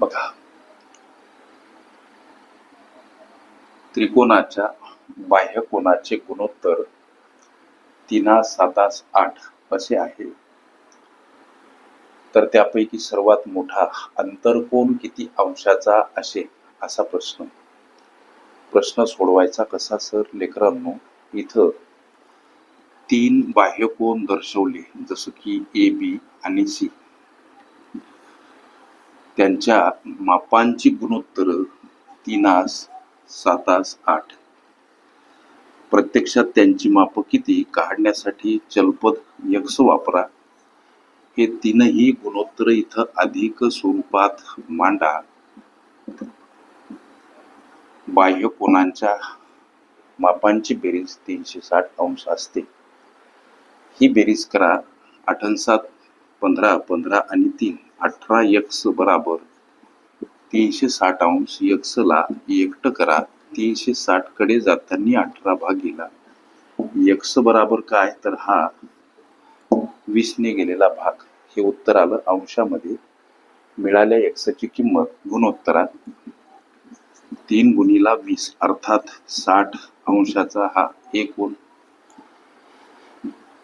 बघा. त्रिकोणाच्या बाह्य कोणाचे गुणोत्तर तीनास सातास आठ असे आहे. तर त्यापैकी सर्वात मोठा अंतरकोण किती अंशाचा असेल असा प्रश्न. प्रश्न सोडवायचा कसा सर? लेकरांनो इथं तीन बाह्यकोन दर्शवले जसं की ए बी आणि सी त्यांच्या मापांची गुणोत्तर तीनास सातास आठ. प्रत्यक्षात त्यांची माप किती? काढण्यासाठी चलपद यक्स वापरा. हे तीनही गुणोत्तर इथं अधिक स्वरूपात मांडा. बाह्य कोणांच्या मापांची बेरीज तीनशे साठ अंश असते. ही बेरीज करा. आठनसात पंधरा पंधरा आणि तीन. अठरा यक्स बराबर तीनशे साठ अंश यक्सला एकटं करा. तीनशे साठकडे जाताना अठरा भागीला. यक्स बराबर काय? तर हा वीसने गेलेला भाग. हे उत्तर आलं अंशामध्ये. मिळाल्या यक्सची किंमत गुणोत्तरात तीन गुणीला वीस. अर्थात साठ अंशाचा हा एकूण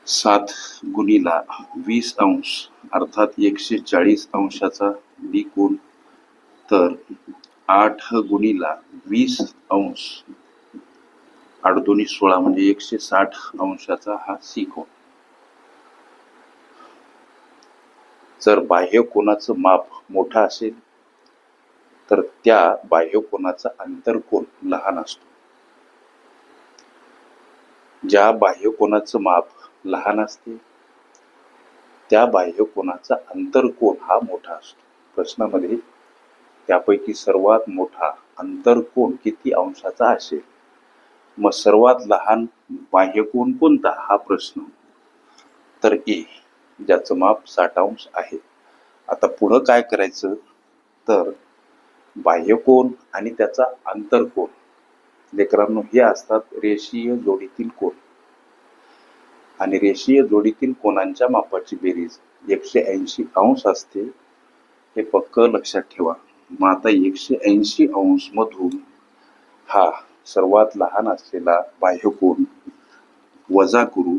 सात गुणीला वीस अंश अर्थात एकशे चाळीस अंशाचा द्विकोण तर आठ गुणीला वीस अंश आठ दोन्ही सोळा म्हणजे एकशे साठ अंशाचा हा सी कोण जर बाह्य कोणाचं माप मोठं असेल तर त्या बाह्य कोणाचा अंतरकोन लहान असतो. ज्या बाह्य कोणाचं माप लहान असते. त्या बाह्य कोणाचा अंतरकोन हा मोठा असतो. प्रश्नामध्ये त्यापैकी सर्वात मोठा अंतरकोन किती अंशाचा असेल? मग सर्वात लहान बाह्यकोन कोणता? हा प्रश्न. तर ए ज्याचं माप साठ अंश आहे. आता पुढं काय करायचं? तर बाह्यकोन आणि त्याचा आंतरकोण लेकरांनो हे असतात रेषीय जोडीतील कोण आणि रेषीय जोडीतील कोणांच्या मापाची बेरीज एकशे ऐंशी अंश असते हे पक्क लक्षात ठेवा. मग आता एकशे ऐंशी अंश मधून हा सर्वात लहान असलेला बाह्यकोन वजा करू.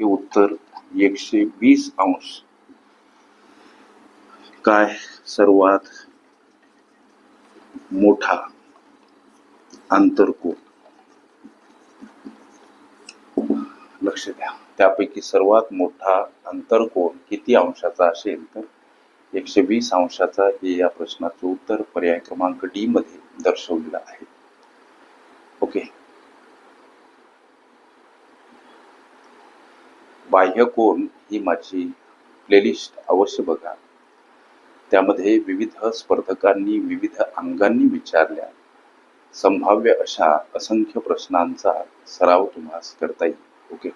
हे उत्तर एकशे वीस अंश. काय सर्वात मोठा आंतरकोन लक्ष द्या. त्यापैकी सर्वात मोठा अंतरकोन किती अंशाचा असेल तर? एकशे वीस अंशाचा हे या प्रश्नाचं उत्तर पर्याय क्रमांक डी मध्ये दर्शवलेलं आहे. ओके. बाह्यकोन ही माझी प्लेलिस्ट अवश्य बघा. त्यामध्ये विविध स्पर्धकांनी विविध अंगांनी विचारल्या. संभाव्य अशा असंख्य प्रश्नांचा सराव तुम्हाला करता येईल. ओके